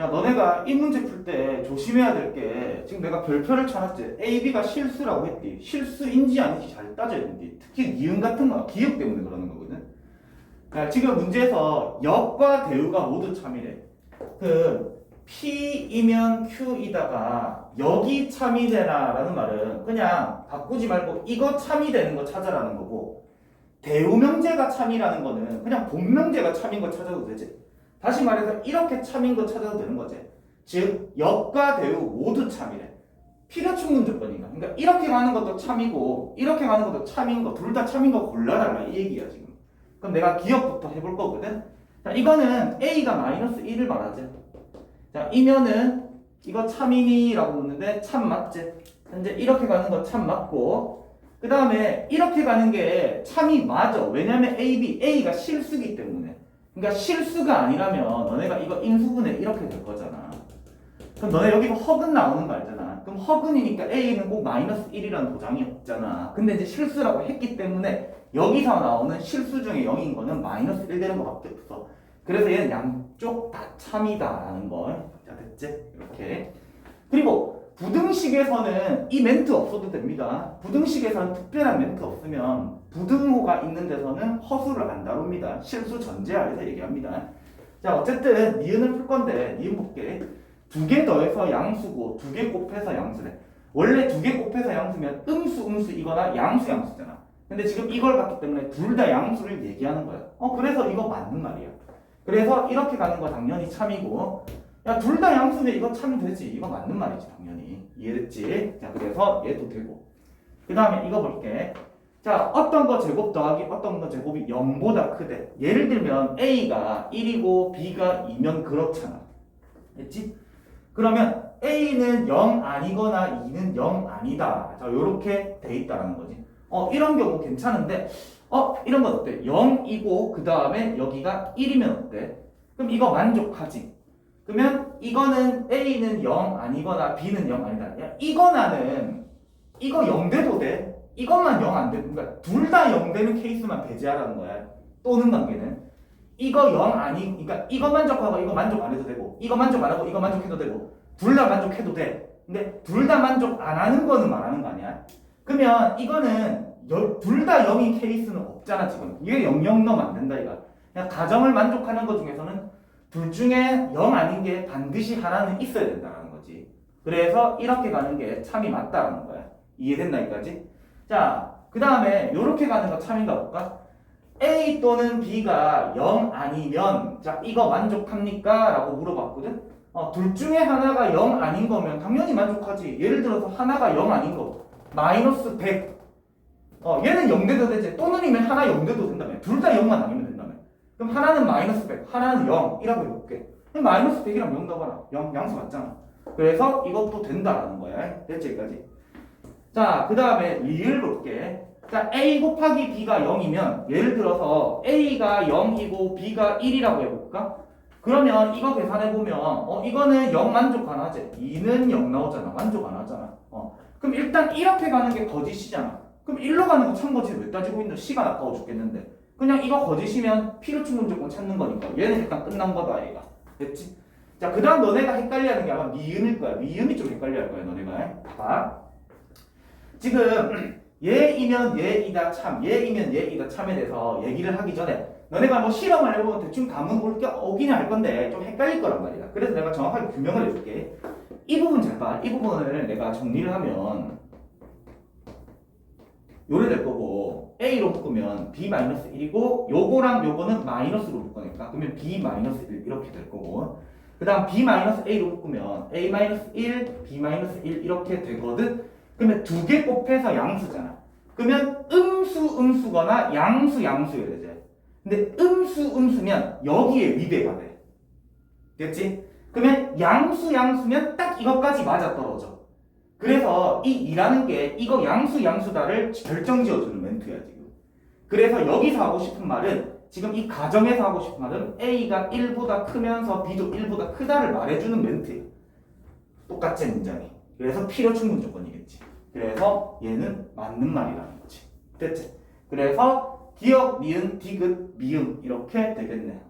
자, 너네가 이 문제 풀 때 조심해야 될 게 지금 내가 별표를 쳐놨지. A, B가 실수라고 했지. 실수인지 아닌지 잘 따져야 된디. 특히 니은 같은 거 기억 때문에 그러는 거거든. 자, 지금 문제에서 역과 대우가 모두 참이래. 그 P이면 Q이다가 여기 참이 되나 라는 말은 그냥 바꾸지 말고 이거 참이 되는 거 찾아라는 거고 대우명제가 참이라는 거는 그냥 본명제가 참인 거 찾아도 되지. 다시 말해서 이렇게 참인 거 찾아도 되는 거지. 즉 역과 대우 모두 참이래. 필요 충분 조건인가. 그러니까 이렇게 가는 것도 참이고 이렇게 가는 것도 참인 거 둘 다 참인 거 골라달라 이 얘기야 지금. 그럼 내가 기억부터 해볼 거거든. 자 이거는 a가 마이너스 1을 말하지. 자 이면은 이거 참이니라고 묻는데 참 맞지. 현재 이렇게 가는 거 참 맞고 그 다음에 이렇게 가는 게 참이 맞아. 왜냐면 a, b, a가 실수기 때문에. 그러니까 실수가 아니라면 너네가 이거 인수분해 이렇게 될 거잖아. 그럼 너네 여기 허근 나오는 거 알잖아. 그럼 허근이니까 A는 꼭 마이너스 1이라는 보장이 없잖아. 근데 이제 실수라고 했기 때문에 여기서 나오는 실수 중에 0인 거는 마이너스 1 되는 거밖에 없어. 그래서 얘는 양쪽 다 참이다 라는 걸. 자, 됐지? 이렇게. 그리고 부등식에서는 이 멘트 없어도 됩니다. 부등식에서는 특별한 멘트 없으면 부등호가 있는 데서는 허수를 안 다룹니다. 실수 전제 아래서 얘기합니다. 자, 어쨌든 니은을 풀 건데 니은 볼게. 두 개 더해서 양수고 두 개 곱해서 양수래. 원래 두 개 곱해서 양수면 음수 음수이거나 양수 양수잖아. 근데 지금 이걸 봤기 때문에 둘 다 양수를 얘기하는 거야. 어 그래서 이거 맞는 말이야. 그래서 이렇게 가는 거 당연히 참이고 야 둘 다 양수면 이거 참 되지. 이거 맞는 말이지 당연히. 이해됐지? 자 그래서 얘도 되고 그 다음에 이거 볼게. 자 어떤 거 제곱 더하기 어떤 거 제곱이 0보다 크대. 예를 들면 A가 1이고 B가 2면 그렇잖아. 됐지? 그러면 A는 0 아니거나 2는 0 아니다. 자, 요렇게 돼 있다라는 거지. 어, 이런 경우 괜찮은데, 어, 이런 건 어때? 0이고, 그 다음에 여기가 1이면 어때? 그럼 이거 만족하지? 그러면 이거는 A는 0 아니거나 B는 0 아니다. 야, 이거나는, 이거 0 돼도 돼? 이것만 0안 돼. 그러니까 둘 다 0 되는 케이스만 배제하라는 거야. 또는 관계는. 이거 0 아니, 그러니까 이거 만족하고 이거 만족 안 해도 되고, 이거 만족 안 하고 이거 만족해도 되고, 둘 다 만족해도 돼. 근데 둘 다 만족 안 하는 거는 말하는 거 아니야? 그러면 이거는 둘 다 0인 케이스는 없잖아 지금. 이게 0, 0 넣으면 안 된다 이거. 그냥 가정을 만족하는 것 중에서는 둘 중에 0 아닌 게 반드시 하나는 있어야 된다는 거지. 그래서 이렇게 가는 게 참이 맞다라는 거야. 이해됐나 여기까지? 자, 그 다음에 이렇게 가는 거 참인가 볼까? A 또는 B가 0 아니면 자 이거 만족합니까? 라고 물어봤거든? 어, 둘 중에 하나가 0 아닌 거면 당연히 만족하지. 예를 들어서 하나가 0 아닌 거. 마이너스 100 어, 얘는 0 돼도 되지. 또는이면 하나 0 돼도 된다며. 둘 다 0만 아니면 된다며. 그럼 하나는 마이너스 100 하나는 0 이라고 해볼게. 그럼 마이너스 100이랑 0 넣어봐라. 0 양수 맞잖아. 그래서 이것도 된다라는 거야. 됐지 여기까지 자 그 다음에 리을 볼게. 자, A 곱하기 B가 0이면 예를 들어서 A가 0이고 B가 1이라고 해볼까? 그러면 이거 계산해보면 어 이거는 0 만족 안 하지? 2는 0 나오잖아. 만족 안 하잖아. 어. 그럼 일단 이렇게 가는 게 거짓이잖아. 그럼 1로 가는 거 참거지 왜 따지고 있는 시간 아까워 죽겠는데. 그냥 이거 거짓이면 필요충분 조건 찾는 거니까. 얘는 일단 끝난 거다 얘가. 됐지? 자 그 다음 너네가 헷갈려 하는 게 아마 미음일 거야. 미음이 좀 헷갈려 할 거야 너네가. 봐봐 지금 얘이면 얘이다 참, 얘이면 얘이다 참에 대해서 얘기를 하기 전에 너네가 뭐 실험을 해보면 대충 감은 올게 오긴 할 건데 좀 헷갈릴 거란 말이야. 그래서 내가 정확하게 규명을 해줄게. 이 부분 잘 봐. 이 부분을 내가 정리를 하면 요래 될 거고 A로 묶으면 B-1이고 요거랑 요거는 마이너스로 묶으니까 그러면 B-1 이렇게 될 거고 그 다음 B-A로 묶으면 A-1, B-1 이렇게 되거든 그러면 두 개 곱해서 양수잖아. 그러면 음수 음수거나 양수 양수여야 되지. 근데 음수 음수면 여기에 위배가 돼. 됐지? 그러면 양수 양수면 딱 이것까지 맞아 떨어져. 그래서 이 2라는 게 이거 양수 양수다를 결정 지어 주는 멘트야 지금. 그래서 여기서 하고 싶은 말은 지금 이 가정에서 하고 싶은 말은 A가 1보다 크면서 B도 1보다 크다를 말해주는 멘트야. 똑같지 문장이. 그래서 필요 충분 조건이겠지. 그래서 얘는 맞는 말이라는 거지. 됐지? 그래서 기억, 미음, 디귿, 미음 이렇게 되겠네.